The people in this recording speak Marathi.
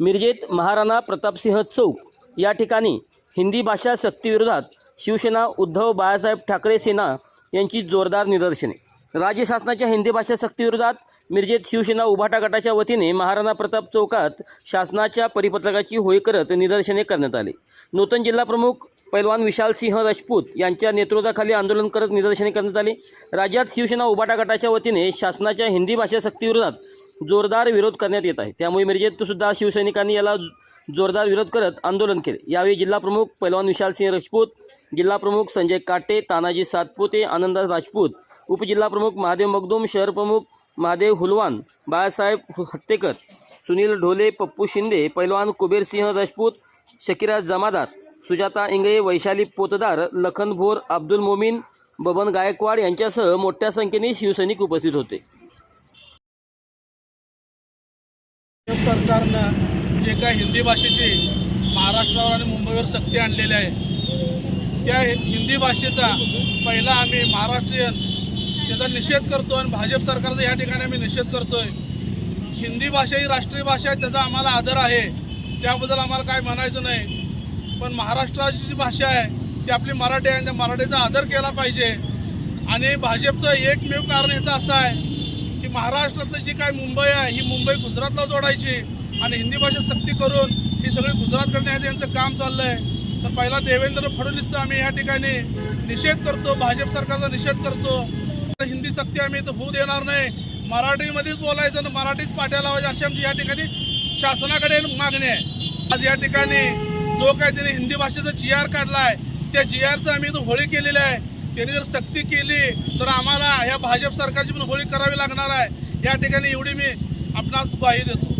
मिरजेत महाराणा प्रतापसिंह चौक या ठिकाणी हिंदी भाषा सक्तीविरोधात शिवसेना उद्धव बाळासाहेब ठाकरे सेना यांची जोरदार निदर्शने. राज्य शासनाच्या हिंदी भाषा सक्तीविरोधात मिरजेत शिवसेना उभाटा गटाच्या वतीने महाराणा प्रताप चौकात शासनाच्या परिपत्रकाची होय करत निदर्शने करण्यात आली. नूतन जिल्हाप्रमुख पैलवान विशाल सिंह राजपूत यांच्या नेतृत्वाखाली आंदोलन करत निदर्शने करण्यात आली. राज्यात शिवसेना उबाटा गटाच्या वतीने शासनाच्या हिंदी भाषा सक्तीविरोधात जोरदार विरोध करण्यात येत आहे. त्यामुळे मिरजेत सुद्धा शिवसैनिकांनी याला जोरदार विरोध करत आंदोलन केले. यावेळी जिल्हाप्रमुख पैलवान विशाल सिंह राजपूत जिल्हाप्रमुख संजय काटे तानाजी सातपुते आनंद राजपूत उपजिल्हाप्रमुख महादेव मगदूम शहरप्रमुख महादेव हुलवान बाळासाहेब हत्तेकर सुनील ढोले पप्पू शिंदे पैलवान कुबेरसिंह राजपूत शकिरा जमादार सुजाता इंगळे वैशाली पोतदार लखन भोर अब्दुल मोमीन बबन गायकवाड यांच्यासह मोठ्या संख्येने शिवसैनिक उपस्थित होते. सरकारनं जे काय हिंदी भाषेची महाराष्ट्रावर आणि मुंबईवर सक्ती आणलेली आहे त्या हिंदी भाषेचा पहिला आम्ही महाराष्ट्रीयन त्याचा निषेध करतो आणि भाजप सरकारचा या ठिकाणी आम्ही निषेध करतोय. हिंदी भाषा ही राष्ट्रीय भाषा आहे त्याचा आम्हाला आदर आहे. त्याबद्दल आम्हाला काय म्हणायचं नाही. पण महाराष्ट्राची जी भाषा आहे ती आपली मराठी आहे आणि त्या मराठीचा आदर केला पाहिजे. आणि भाजपचं एकमेव कारण याचं असं आहे की महाराष्ट्रातलं जी काय मुंबई आहे ही मुंबई गुजरातला जोडायची आणि हिंदी भाषा सक्ती करून ही सगळी गुजरात करण्याचं यांचं काम चाललं आहे तर पहिला देवेंद्र फडणवीसचा आम्ही या ठिकाणी निषेध करतो भाजप सरकारचा निषेध करतो. हिंदी सक्ती आम्ही इथं होऊ देणार नाही. मराठीमध्येच बोलायचं आणि मराठीच पाट्या लावायचं अशी आमची या ठिकाणी शासनाकडे मागणी आहे. आज या ठिकाणी जो काय त्याने हिंदी भाषेचा जी आर काढला आहे त्या जी आरचं आम्ही इथं होळी केलेली आहे. त्यांनी जर सक्ती केली तर आम्हाला ह्या भाजप सरकारची पण होळी करावी लागणार आहे. या ठिकाणी एवढी मी आपणास ग्वाही देतो.